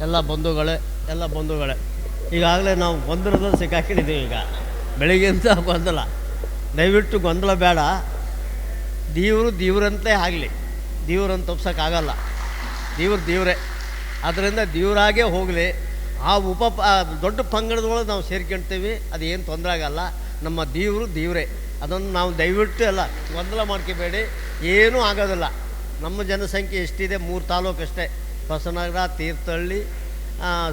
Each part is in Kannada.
ಎಲ್ಲ ಬಂಧುಗಳೇ ಎಲ್ಲ ಬಂಧುಗಳೇ. ಈಗಾಗಲೇ ನಾವು ಗೊಂದಲದಲ್ಲಿ ಸಿಕ್ಕಾಕೊಂಡಿದ್ದೀವಿ ಈಗ. ಬೆಳಿಗ್ಗೆಂತ ಗೊಂದಲ. ದಯವಿಟ್ಟು ಗೊಂದಲ ಬೇಡ. ದೇವರು ದೇವ್ರಂತಲೇ ಆಗಲಿ. ದೇವ್ರಂತ ತಪ್ಸೋಕ್ಕಾಗಲ್ಲ ದೇವ್ರು ದೇವರೇ. ಅದರಿಂದ ದೇವರಾಗೇ ಹೋಗಲಿ. ಆ ಉಪ ದೊಡ್ಡ ಪಂಗಡದೊಳಗೆ ನಾವು ಸೇರ್ಕೊಳ್ತೀವಿ ಅದು ಏನು ತೊಂದರೆ ಆಗಲ್ಲ. ನಮ್ಮ ದೇವರು ದೇವರೇ. ಅದನ್ನು ನಾವು ದಯವಿಟ್ಟು ಎಲ್ಲ ಗೊಂದಲ ಮಾಡ್ಕೋಬೇಡಿ. ಏನೂ ಆಗೋದಿಲ್ಲ. ನಮ್ಮ ಜನಸಂಖ್ಯೆ ಎಷ್ಟಿದೆ? ಮೂರು ತಾಲೂಕು ಅಷ್ಟೇ ಹೊಸನಗರ ತೀರ್ಥಹಳ್ಳಿ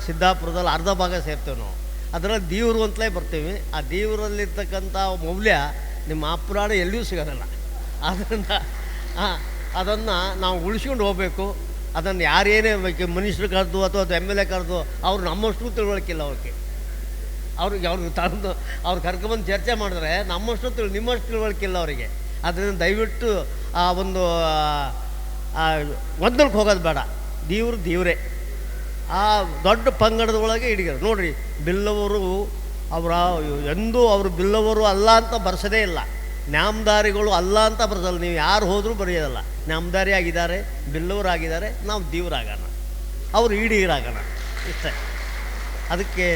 ಸಿದ್ದಾಪುರದಲ್ಲಿ ಅರ್ಧ ಭಾಗ ಸೇರ್ತೇವೆ ನಾವು. ಅದರಲ್ಲಿ ದೇವರು ಅಂತಲೇ ಬರ್ತೀವಿ. ಆ ದೇವರಲ್ಲಿರ್ತಕ್ಕಂಥ ಮೌಲ್ಯ ನಿಮ್ಮ ಅಪುರಾಣ ಎಲ್ಲಿಯೂ ಸಿಗೋದಿಲ್ಲ. ಅದರಿಂದ ಅದನ್ನು ನಾವು ಉಳಿಸ್ಕೊಂಡು ಹೋಗಬೇಕು. ಅದನ್ನು ಯಾರೇನೇ ಮನುಷ್ಯರು ಕರೆದು ಅಥವಾ ಎಂ ಎಲ್ ಎ ಕರೆದು ಅವ್ರು ನಮ್ಮಷ್ಟು ತಿಳುವಳಿಕಿಲ್ಲ ಅವ್ರಿಗೆ. ಅವ್ರಿಗೆ ಅವ್ರಿಗೆ ತಂದು ಅವ್ರು ಕರ್ಕೊಂಬಂದು ಚರ್ಚೆ ಮಾಡಿದ್ರೆ ನಮ್ಮಷ್ಟು ತಿಳಿ ನಿಮ್ಮಷ್ಟು ತಿಳುವಳಿಕಿಲ್ಲ ಅವರಿಗೆ. ಅದರಿಂದ ದಯವಿಟ್ಟು ಆ ಒಂದು ಆ, ಗೊಂದಲಕ್ಕೆ ಹೋಗೋದು ಬೇಡ. ದೇವ್ರು ದೇವರೇ. ಆ ದೊಡ್ಡ ಪಂಗಡದ ಒಳಗೆ ಹಿಡಿಯೋರು ನೋಡ್ರಿ, ಬಿಲ್ಲವರು ಅವರ ಎಂದೂ ಅವರು ಬಿಲ್ಲವರು ಅಲ್ಲ ಅಂತ ಬರ್ಸೋದೇ ಇಲ್ಲ. ನ್ಯಾಮ್ದಾರಿಗಳು ಅಲ್ಲ ಅಂತ ಬರ್ಸಲ್ಲ. ನೀವು ಯಾರು ಹೋದರೂ ಬರೆಯೋದಲ್ಲ. ನ್ಯಾಮ್ದಾರಿ ಆಗಿದ್ದಾರೆ ಬಿಲ್ಲವರಾಗಿದ್ದಾರೆ ನಾವು ದೇವರಾಗೋಣ. ಅವರು ಈಡೀರಾಗೋಣ. ಇಷ್ಟೇ. ಅದಕ್ಕೆ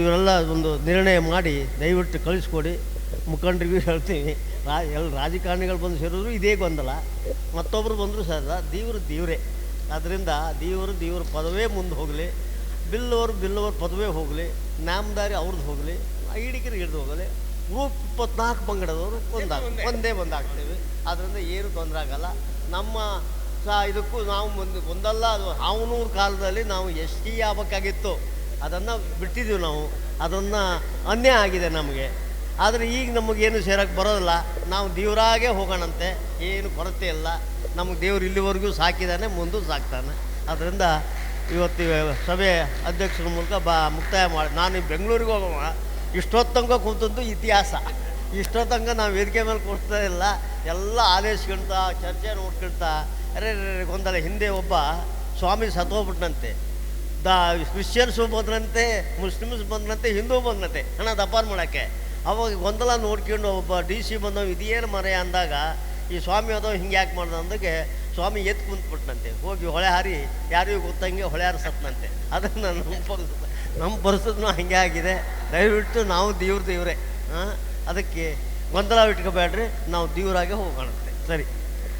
ಇವರೆಲ್ಲ ಒಂದು ನಿರ್ಣಯ ಮಾಡಿ ದಯವಿಟ್ಟು ಕಳಿಸ್ಕೊಡಿ. ಮುಖಂಡರಿಗೂ ಹೇಳ್ತೀವಿ ರಾ ಎಲ್ಲ ರಾಜಕಾರಣಿಗಳು ಬಂದು ಸೇರಿದ್ರು, ಇದೇ ಗೊಂದಲ. ಮತ್ತೊಬ್ಬರು ಬಂದರು ಸರ್, ದೇವರು ದೇವರೇ. ಅದರಿಂದ ದೇವರು ದೇವ್ರ ಪದವೇ ಮುಂದೆ ಹೋಗಲಿ ಬಿಲ್ಲವರು ಬಿಲ್ಲವರು ಪದವೇ ಹೋಗಲಿ ನಾಮದಾರಿ ಅವ್ರದ್ದು ಹೋಗಲಿ ಈಡಿಕರು ಹಿಡಿದು ಹೋಗಲಿ ಗ್ರೂಪ್ ಇಪ್ಪತ್ನಾಲ್ಕು ಪಂಗಡದವರು ಒಂದಾಗ ಒಂದೇ ಒಂದಾಗ್ತೇವೆ. ಅದರಿಂದ ಏನು ತೊಂದರೆ ಆಗಲ್ಲ. ನಮ್ಮ ಸಹ ಇದಕ್ಕೂ ನಾವು ಮುಂದೆ ಒಂದಲ್ಲ ಅದು ಹಾವನೂರು ಕಾಲದಲ್ಲಿ ನಾವು ಎಷ್ಟೇ ಆಗಬೇಕಾಗಿತ್ತು ಆಗ್ಬೇಕಾಗಿತ್ತು. ಅದನ್ನು ಬಿಟ್ಟಿದ್ದೀವಿ ನಾವು. ಅದನ್ನು ಅನ್ಯಾಯ ಆಗಿದೆ ನಮಗೆ. ಆದರೆ ಈಗ ನಮಗೇನು ಸೇರೋಕ್ಕೆ ಬರೋದಿಲ್ಲ. ನಾವು ದೇವರಾಗೆ ಹೋಗೋಣಂತೆ. ಏನು ಕೊರತೆ ಇಲ್ಲ. ನಮಗೆ ದೇವರು ಇಲ್ಲಿವರೆಗೂ ಸಾಕಿದ್ದಾನೆ ಮುಂದೆ ಸಾಕ್ತಾನೆ. ಅದರಿಂದ ಇವತ್ತು ಸಭೆ ಅಧ್ಯಕ್ಷರ ಮೂಲಕ ಬಾ ಮುಕ್ತಾಯ ಮಾಡಿ, ನಾನು ಬೆಂಗಳೂರಿಗೆ ಹೋಗೋವ ಇಷ್ಟೊತ್ತಂಗ ಕೂತದ್ದು ಇತಿಹಾಸ. ಇಷ್ಟೊತ್ತಂಗ ನಾವು ವೇದಿಕೆ ಮೇಲೆ ಕೊಡ್ತಾ ಇಲ್ಲ. ಎಲ್ಲ ಆದೇಶಗಳ್ತಾ, ಚರ್ಚೆ ನೋಡ್ಕೊಳ್ತಾ, ಅರೆ ಗೊಂದಲ ಹಿಂದೆ ಒಬ್ಬ ಸ್ವಾಮಿ ಸತ್ತೋಗ್ಬಿಟ್ನಂತೆ. ದ, ಕ್ರಿಶ್ಚಿಯನ್ಸು ಬಂದ್ರಂತೆ, ಮುಸ್ಲಿಮ್ಸ್ ಬಂದ್ರಂತೆ, ಹಿಂದೂ ಬಂದ್ರಂತೆ. ಹಣ ದಪಾರ್ ಮಾಡೋಕ್ಕೆ. ಅವಾಗ ಗೊಂದಲ ನೋಡ್ಕೊಂಡು ಒಬ್ಬ ಡಿ ಸಿ ಬಂದವ, ಇದೇನು ಮರೆ? ಅಂದಾಗ, ಈ ಸ್ವಾಮಿ ಅದವ, ಹಿಂಗೆ ಯಾಕೆ ಮಾಡ್ದ? ಅಂದಾಗ ಸ್ವಾಮಿ ಎತ್ತು ಕುಂತ್ಬಿಟ್ನಂತೆ ಹೋಗಿ ಹೊಳೆ ಹಾರಿ, ಯಾರಿಗೂ ಗೊತ್ತಂಗೆ ಹೊಳೆ ಹಾರಿ ಸತ್ನಂತೆ. ಅದನ್ನು ನಮ್ಮ ಪರಿಸ್ಥಿತಿ ನಮ್ಮ ಪರಿಸ್ಥಿತಿನೂ ಹಾಗೆ ಆಗಿದೆ. ದಯವಿಟ್ಟು ನಾವು ದೇವ್ರ ದೇವ್ರೆ ಹಾಂ ಅದಕ್ಕೆ ಗೊಂದಲ ಇಟ್ಕೋಬೇಡ್ರಿ, ನಾವು ದೇವರಾಗೆ ಹೋಗೋಣಂತೆ. ಸರಿ.